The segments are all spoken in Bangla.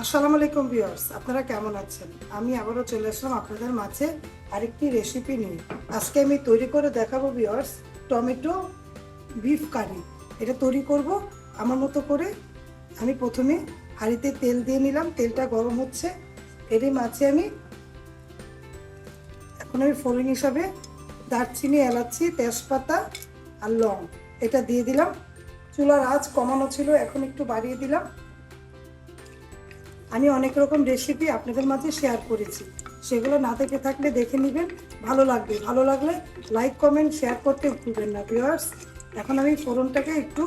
আসসালামু আলাইকুম ভিউয়ার্স, আপনারা কেমন আছেন? আমি আবারও চলে আসলাম আপনাদের মাঝে আরেকটি রেসিপি নিয়ে। আজকে আমি তৈরি করে দেখাবো ভিউয়ার্স, টমেটো বিফ কারি এটা তৈরি করব, আমার মতো করে। আমি প্রথমে হাঁড়িতে তেল দিয়ে নিলাম, তেলটা গরম হচ্ছে। এরই মাঝে আমি এখন আমি ফোড়ন হিসাবে দারচিনি, এলাচি, তেজপাতা আর লং। এটা দিয়ে দিলাম। চুলার আঁচ কমানো ছিল, এখন একটু বাড়িয়ে দিলাম। আমি অনেক রকম রেসিপি আপনাদের মাঝে শেয়ার করেছি। সেগুলো না দেখে থাকলে দেখে নেবেন, ভালো লাগবে। ভালো লাগলে লাইক কমেন্ট শেয়ার করতে ভুলবেন না ভিউয়ার্স এখন আমি ফোড়নটাকে একটু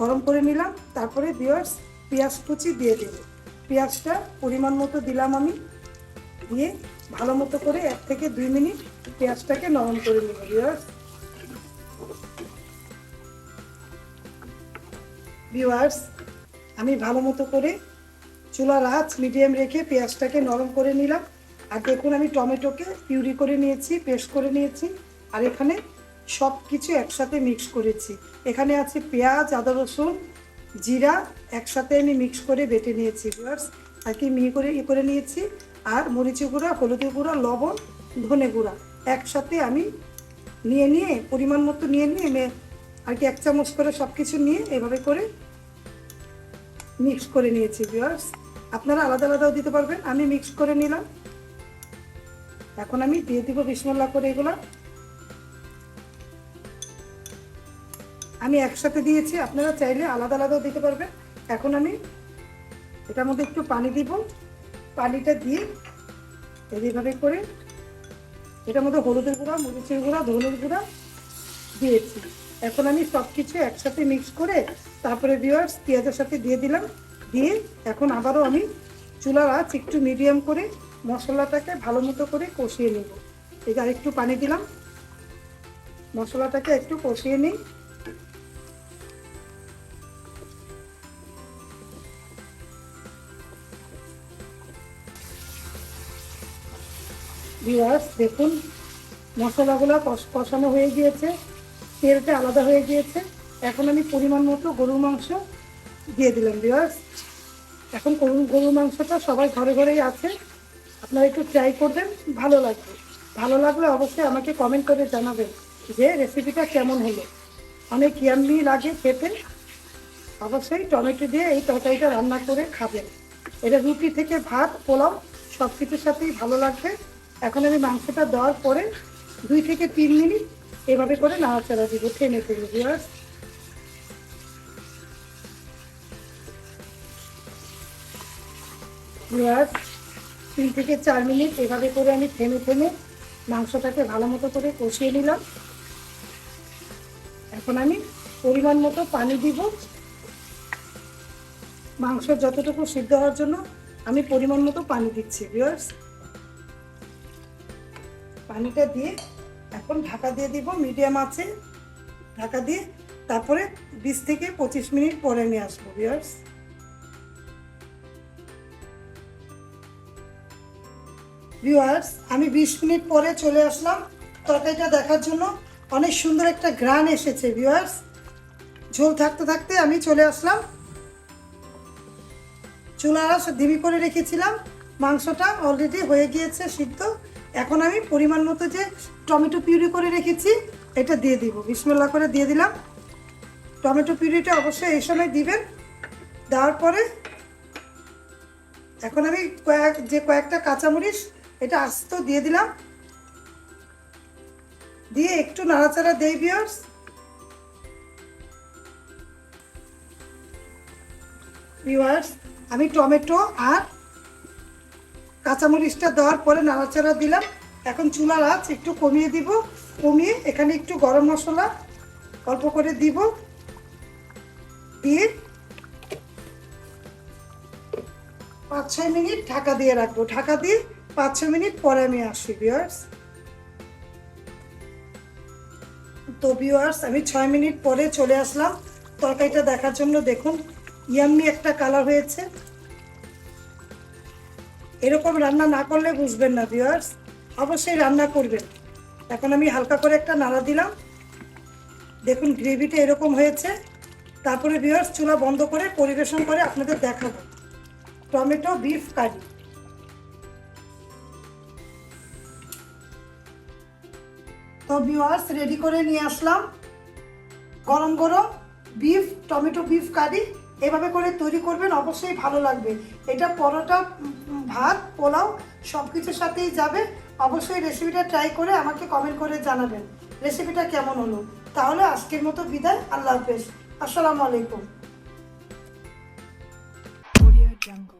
গরম করে নিলাম, তারপরে ভিউয়ার্স পেঁয়াজ কুচি দিয়ে দেব। পেঁয়াজটা পরিমাণ মতো দিলাম আমি, দিয়ে ভালো মতো করে এক থেকে দুই মিনিট পেঁয়াজটাকে নরম করে নেব ভিউয়ার্স ভিউয়ার্স আমি ভালো মতো করে চুলার আঁচ মিডিয়াম রেখে পেঁয়াজটাকে নরম করে নিলাম। আর দেখুন, আমি টমেটোকে পিউরি করে নিয়েছি, পেস্ট করে নিয়েছি। আর এখানে সব কিছু একসাথে মিক্স করেছি। এখানে আছে পেঁয়াজ, আদা রসুন, জিরা একসাথে আমি মিক্স করে বেটে নিয়েছি ভিউয়ার্স আর কি মিহি করে ই করে নিয়েছি। আর মরিচি গুঁড়া হলুদি গুঁড়া, লবণ, ধনে গুঁড়া একসাথে আমি নিয়ে নিয়ে, পরিমাণ মতো নিয়ে নিয়ে আর কি এক চামচ করে সব কিছু নিয়ে এভাবে করে মিক্স করে নিয়েছি ভিউয়ার্স আপনারা আলাদা আলাদাও দিতে পারবেন। আমি মিক্স করে নিলাম। এখন আমি দিয়ে দিব বিসমল্লা করে এগুলো। আমি একসাথে দিয়েছি, আপনারা চাইলে আলাদা আলাদাও দিতে পারবেন। এখন আমি এটার মধ্যে একটু পানি দিব। পানিটা দিয়ে এইভাবে করে এটার মধ্যে হলুদের গুঁড়া, মরিচের গুঁড়া, ধনের গুঁড়া দিয়েছি। এখন আমি সব কিছু একসাথে মিক্স করে তারপরে ভিওয়ার্স পেঁয়াজের সাথে দিয়ে দিলাম। দিয়ে এখন আবারও আমি চুলার আঁচ একটু মিডিয়াম করে মশলাটাকে ভালো মতো করে কষিয়ে নেব। এই যে আরেকটু পানি দিলাম। মশলাটাকে একটু কষিয়ে নিই। ভিওয়ার্স দেখুন, মশলাগুলো কষ- কষানো হয়ে গিয়েছে। তেলটা আলাদা হয়ে গিয়েছে। এখন আমি পরিমাণ মতো গরুর মাংস দিয়ে দিলাম ভিওয়ার্স এখন গরু গরুর মাংসটা সবাই ঘরে ঘরেই আছে। আপনারা একটু ট্রাই করবেন, ভালো লাগবে। ভালো লাগলে অবশ্যই আমাকে কমেন্ট করে জানাবেন যে রেসিপিটা কেমন হলো। অনেক ইয়াম্মি লাগে খেতে। অবশ্যই টমেটো দিয়ে এই তরকারিটা রান্না করে খাবেন। এটা রুটি থেকে ভাত, পোলাও সব কিছুর সাথেই ভালো লাগবে। এখন আমি মাংসটা দেওয়ার পরে দুই থেকে তিন মিনিট এভাবে করে নাড়াচাড়া দিব, টেনে ফেলব ভিউয়ার্স তিন থেকে চার মিনিট এভাবে করে আমি থেমে থেমে মাংসটাকে ভালো মতো করে কষিয়ে নিলাম। এখন আমি পরিমাণ মতো পানি দিব। মাংস যতটুকু সিদ্ধ হওয়ার জন্য আমি পরিমাণ মতো পানি দিচ্ছি ভিউয়ার্স পানিটা দিয়ে এখন ঢাকা দিয়ে দিব মিডিয়াম আছে ঢাকা দিয়ে তারপরে বিশ থেকে পঁচিশ মিনিট পরে নিয়ে আসব ভিউয়ার্স ভিউয়ার্স আমি বিশ মিনিট পরে চলে আসলাম তরকারিটা দেখার জন্য। অনেক সুন্দর একটা গ্রান এসেছে ভিউয়ার্স ঝোল থাকতে থাকতে আমি চলে আসলাম। চুলারা ধিমি করে রেখেছিলাম। মাংসটা অলরেডি হয়ে গিয়েছে সিদ্ধ। এখন আমি পরিমাণ মতো যে টমেটো পিউরি করে রেখেছি, এটা দিয়ে দিব। বিসমেল্লা করে দিয়ে দিলাম। টমেটো পিউরিটা অবশ্যই এই সময় দিবেন। দেওয়ার পরে এখন আমি কয়েক যে কয়েকটা কাঁচামরিচ এটা আস্ত দিয়ে দিলাম। দিয়ে একটু নাড়াচাড়া দেই বিয়ার্স ভিউয়ার্স আমি টমেটো আর কাঁচামরিচটা দেওয়ার পরে নাড়াচাড়া দিলাম। এখন চুলার আঁচ একটু কমিয়ে দিব। কমিয়ে এখানে একটু গরম মশলা অল্প করে দিব। দিয়ে পাঁচ ছয় মিনিট ঢাকা দিয়ে রাখব। ঢাকা দিয়ে পাঁচ, ছ মিনিট পরে আমি আসি ভিউয়ার্স তো ভিউয়ার্স আমি ছয় মিনিট পরে চলে আসলাম। তরকারিটা দেখার জন্য দেখুন, ইয়াম্মি একটা কালার হয়েছে। এরকম রান্না না করলে বুঝবেন না ভিউয়ার্স অবশ্যই রান্না করবেন। এখন আমি হালকা করে একটা নাড়া দিলাম। দেখুন গ্রেভিটা এরকম হয়েছে। তারপরে ভিউয়ার্স চুলা বন্ধ করে পরিবেশন করে আপনাদের দেখাবো। টমেটো বিফ কারি তো ভিউয়ার্স রেডি করে নিয়ে আসলাম। গরম গরম বিফ টমেটো বিফ কারি এভাবে করে তৈরি করবেন, অবশ্যই ভালো লাগবে। এটা পরোটা ভাত, পোলাও সব কিছুর সাথেই যাবে। অবশ্যই রেসিপিটা ট্রাই করে আমাকে কমেন্ট করে জানাবেন। রেসিপিটা কেমন হলো? তাহলে আজকের মতো বিদায়, আল্লাহ হাফেজ। আসসালামু আলাইকুম। Jungle.